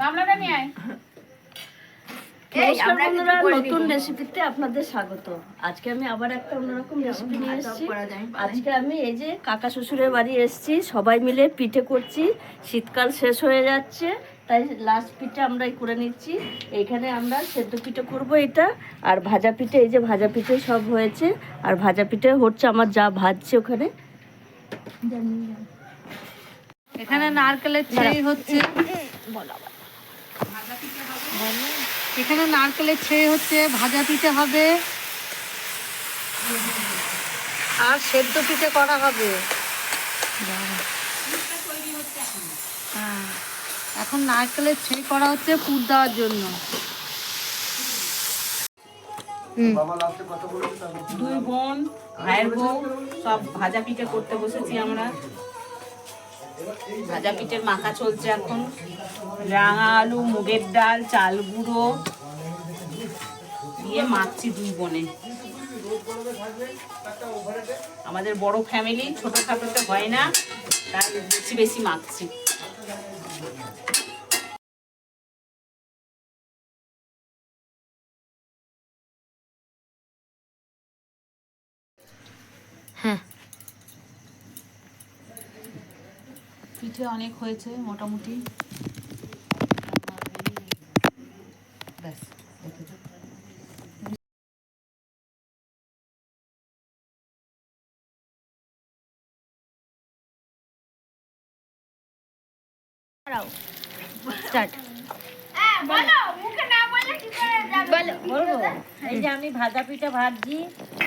গামলাটা নিয়ে আয়। নমস্কার বন্ধুরা নতুন রেসিপিতে আপনাদের স্বাগত। আজকে আমি আবার একটা অন্যরকম রেসিপি নিয়ে এসেছি। আজকে আমি এই যে কাকা শ্বশুরের বাড়ি এসেছি সবাই মিলে পিঠে করছি। শীতকাল শেষ হয়ে যাচ্ছে তাই লাস্ট পিঠে আমরাই করে নিচ্ছি। এইখানে আমরা সেদ্ধ পিঠে করব এটা। আর ভাজা পিঠে এই যে ভাজা পিঠে সব হয়েছে। আর ভাজা পিঠে হচ্ছে আমার যা ভাজছে ওখানে। এখানে নারকেলের ছেই হচ্ছে। এখানে নারকেলের ছেই হচ্ছে ভাজা পিঠে হবে। আর সেদ্ধ পিঠে করা হবে। হ্যাঁ। এখন নারকেলের ছেই করা হচ্ছে পুর দেওয়ার জন্য। দুই বোন ভাইয়ের বউ সব ভাজা পিঠে করতে বসেছি আমরা। ভাজা পিঠের মাখা চলছে এখন। রাঙা আলু, মুগের ডাল, চাল গুঁড়ো। দিয়ে মাখছি দুই বোনে। আমাদের বড় ফ্যামিলি, ছোট খাটোতে হয় না, তাই বেশি বেশি মাখছি। পিঠে অনেক হয়েছে মোটামুটি। ব্যাস বলব। এই যে আমি ভাজা পিঠা ভাজছি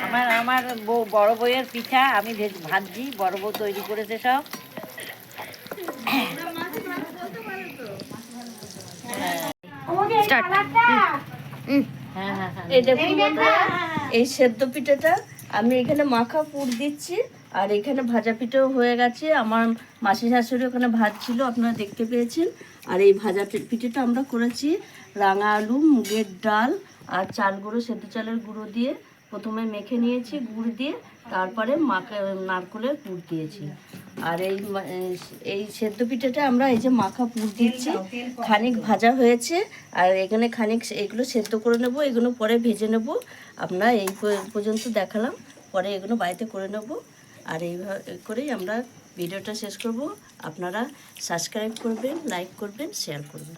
আমার আমার বউ বড় বউয়ের পিঠা আমি ভেজ- ভাজছি বড় বউ তৈরি করেছে সব। হ্যাঁ হ্যাঁ হ্যাঁ এই দেখুন বন্ধুরা, এই সেদ্ধ পিঠেটা আমি এখানে মাখা পুর দিচ্ছি আর এখানে ভাজা পিঠেও হয়ে গেছে। আমার মাসি শাশুড়ি ওখানে ভাত ছিল আপনারা দেখতে পেয়েছেন। আর এই ভাজা পিঠেটা আমরা করেছি রাঙা আলু মুগের ডাল আর চাল গুঁড়ো সেদ্ধ চালের গুঁড়ো দিয়ে প্রথমে মেখে নিয়েছি গুড় দিয়ে, তারপরে মাখা নারকলের পুর দিয়েছি। আর এই এই সেদ্ধ পিঠাটা আমরা এই যে মাখা পুর দিচ্ছি, খানিক ভাজা হয়েছে, আর এখানে খানিক এগুলো সেদ্ধ করে নেব, এগুলো পরে ভেজে নেব। আমরা এই পর্যন্ত দেখালাম, পরে এগুলো বাড়িতে করে নেব। আর এইভাবে করেই আমরা ভিডিওটা শেষ করব। আপনারা সাবস্ক্রাইব করবেন লাইক করবেন শেয়ার করবেন।